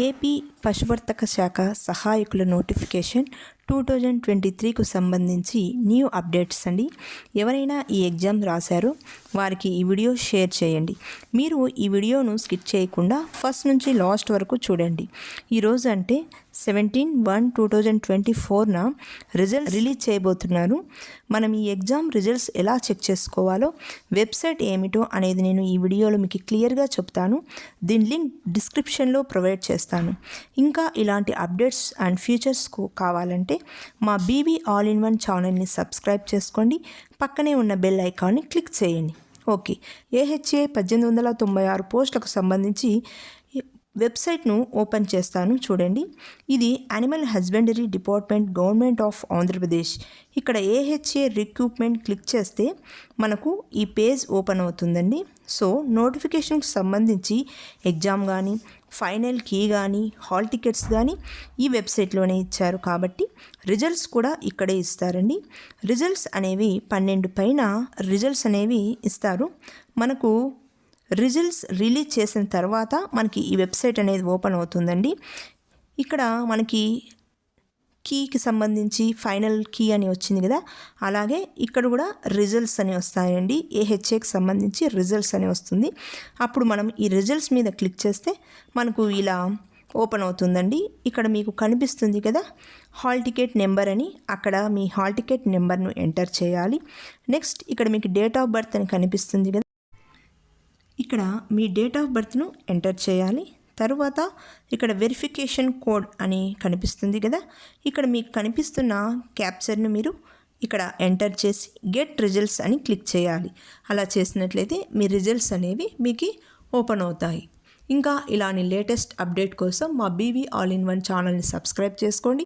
AB పశువర్తక శాఖ సహాయకుల నోటిఫికేషన్ టూ థౌజండ్ ట్వంటీ త్రీకు సంబంధించి న్యూ అప్డేట్స్ అండి. ఎవరైనా ఈ ఎగ్జామ్ రాశారో వారికి ఈ వీడియో షేర్ చేయండి. మీరు ఈ వీడియోను స్కిప్ చేయకుండా ఫస్ట్ నుంచి లాస్ట్ వరకు చూడండి. ఈరోజు అంటే seventeen one two thousand twenty ఫోర్న result release చేయబోతున్నారు. మనం ఈ ఎగ్జామ్ రిజల్ట్స్ ఎలా చెక్ చేసుకోవాలో వెబ్సైట్ ఏమిటో అనేది నేను ఈ వీడియోలో మీకు క్లియర్గా చెప్తాను. దీని లింక్ డిస్క్రిప్షన్లో ప్రొవైడ్ చేస్తాను. ఇంకా ఇలాంటి అప్డేట్స్ అండ్ ఫ్యూచర్స్కు కావాలంటే మా బీబీ ఆల్ ఇన్ వన్ ఛానల్ని సబ్స్క్రైబ్ చేసుకోండి. పక్కనే ఉన్న బెల్ ఐకాన్ని క్లిక్ చేయండి. ఓకే. ఏహెచ్ఏ పద్దెనిమిది వందల తొంభై ఆరు పోస్టులకు సంబంధించి వెబ్సైట్ను ఓపెన్ చేస్తాను. చూడండి. ఇది animal husbandry department government of Andhra Pradesh ఇక్కడ ఏహెచ్ఏ రిక్రూట్మెంట్ క్లిక్ చేస్తే మనకు ఈ పేజ్ ఓపెన్ అవుతుందండి. సో నోటిఫికేషన్కి సంబంధించి ఎగ్జామ్ కానీ ఫైనల్ కీ కానీ హాల్ టికెట్స్ కానీ ఈ వెబ్సైట్లోనే ఇచ్చారు. కాబట్టి రిజల్ట్స్ కూడా ఇక్కడే ఇస్తారండి. రిజల్ట్స్ అనేవి పన్నెండు పైన రిజల్ట్స్ అనేవి ఇస్తారు. మనకు రిజల్ట్స్ రిలీజ్ చేసిన తర్వాత మనకి ఈ వెబ్సైట్ అనేది ఓపెన్ అవుతుందండి. ఇక్కడ మనకి కీకి సంబంధించి ఫైనల్ కీ అని వచ్చింది కదా అలాగే ఇక్కడ కూడా రిజల్ట్స్ అని వస్తాయండి. ఏహెచ్ఏకి సంబంధించి రిజల్ట్స్ అని వస్తుంది. అప్పుడు మనం ఈ రిజల్ట్స్ మీద క్లిక్ చేస్తే మనకు ఇలా ఓపెన్ అవుతుందండి. ఇక్కడ మీకు కనిపిస్తుంది కదా హాల్ టికెట్ నెంబర్ అని. అక్కడ మీ హాల్ టికెట్ నెంబర్ను ఎంటర్ చేయాలి. నెక్స్ట్ ఇక్కడ మీకు డేట్ ఆఫ్ బర్త్ అని కనిపిస్తుంది కదా ఇక్కడ మీ డేట్ ఆఫ్ బర్త్ను ఎంటర్ చేయాలి. తరువాత ఇక్కడ వెరిఫికేషన్ కోడ్ అని కనిపిస్తుంది కదా. ఇక్కడ మీకు కనిపిస్తున్న క్యాప్చర్ను మీరు ఇక్కడ ఎంటర్ చేసి గెట్ రిజల్ట్స్ అని క్లిక్ చేయాలి. అలా చేసినట్లయితే మీ రిజల్ట్స్ అనేవి మీకు ఓపెన్ అవుతాయి. ఇంకా ఇలాని లేటెస్ట్ అప్డేట్ కోసం మా బీవీ ఆల్ ఇన్ వన్ ఛానల్ని సబ్స్క్రైబ్ చేసుకోండి.